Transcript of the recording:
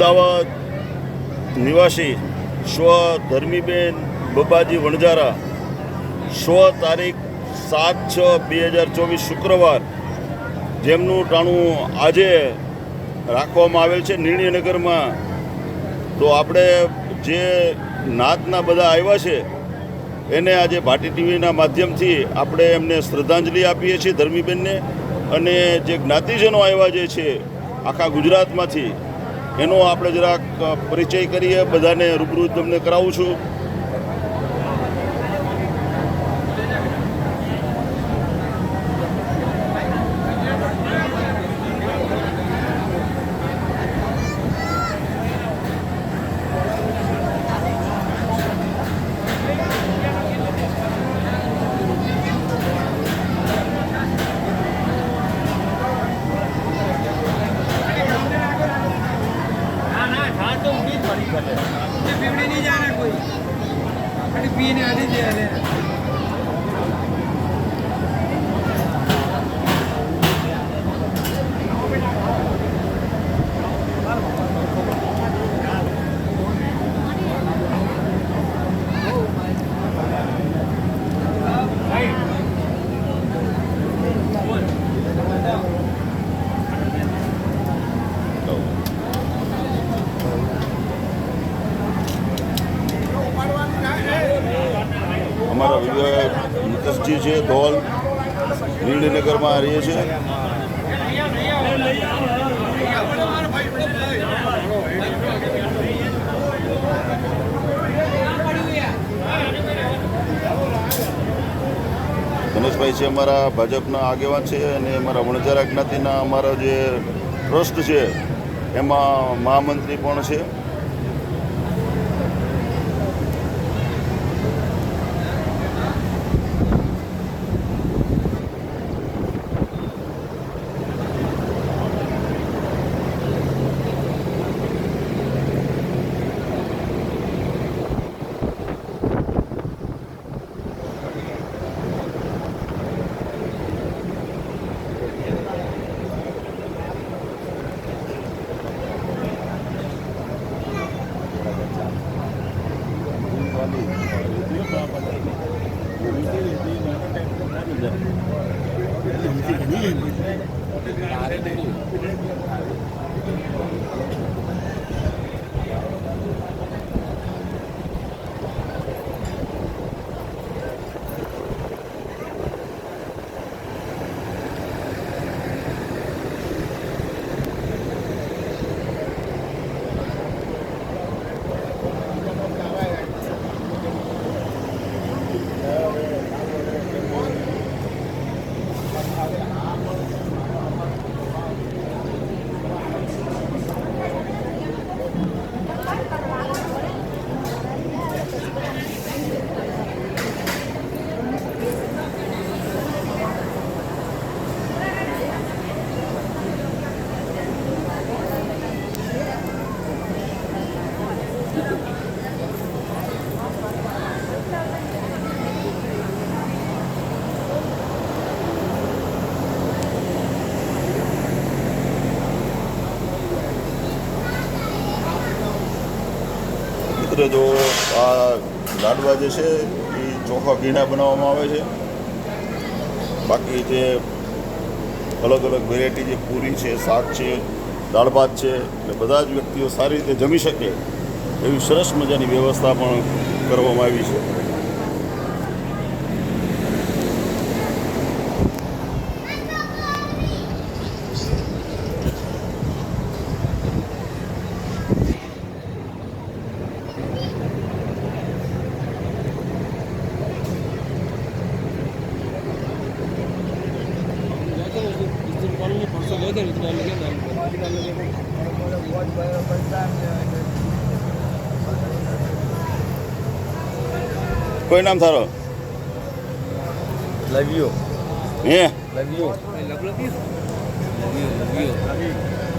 અમદાવાદ નિવાસી સ્વ ધર્મીબેન બબાજી વણજારા સ્વ તારીખ સાત છ બે હજાર ચોવીસ શુક્રવાર, જેમનું ટાણું આજે રાખવામાં આવેલ છે નિર્ણયનગરમાં. તો આપણે જે નાતના બધા આવ્યા છે, એને આજે ભાટી ટીવીના માધ્યમથી આપણે એમને શ્રદ્ધાંજલિ આપીએ છીએ ધર્મીબેનને. અને જે જ્ઞાતિજનો આવ્યા જે છે, આખા ગુજરાતમાંથી એનો આપણે જરાક પરિચય કરીએ. બધાને રૂબરૂ તમને કરાવું છું. बिगड़ी नहीं जाना कोई अरे पीने वाली दे અમારા વિજય મુકેશજી છે ધોલ નીલનગરમાં રહીએ છીએ. ગણેશભાઈ છે અમારા ભાજપના આગેવાન છે અને અમારા વણજારા જ્ઞાતિના અમારા જે ટ્રસ્ટ છે, એમાં મહામંત્રી પણ છે. Thank you. મિત્ર જો આ લાડવા જે છે એ ચોખા ઘીણા બનાવવામાં આવે છે. બાકી જે અલગ અલગ વેરાયટી જે પૂરી છે, શાક છે, દાળ ભાત છે, એટલે બધા જ વ્યક્તિઓ સારી રીતે જમી શકે એવી સરસ મજાની વ્યવસ્થા પણ કરવામાં આવી છે. કોઈ નામ થારો લવ યુ હે? Love you love you love you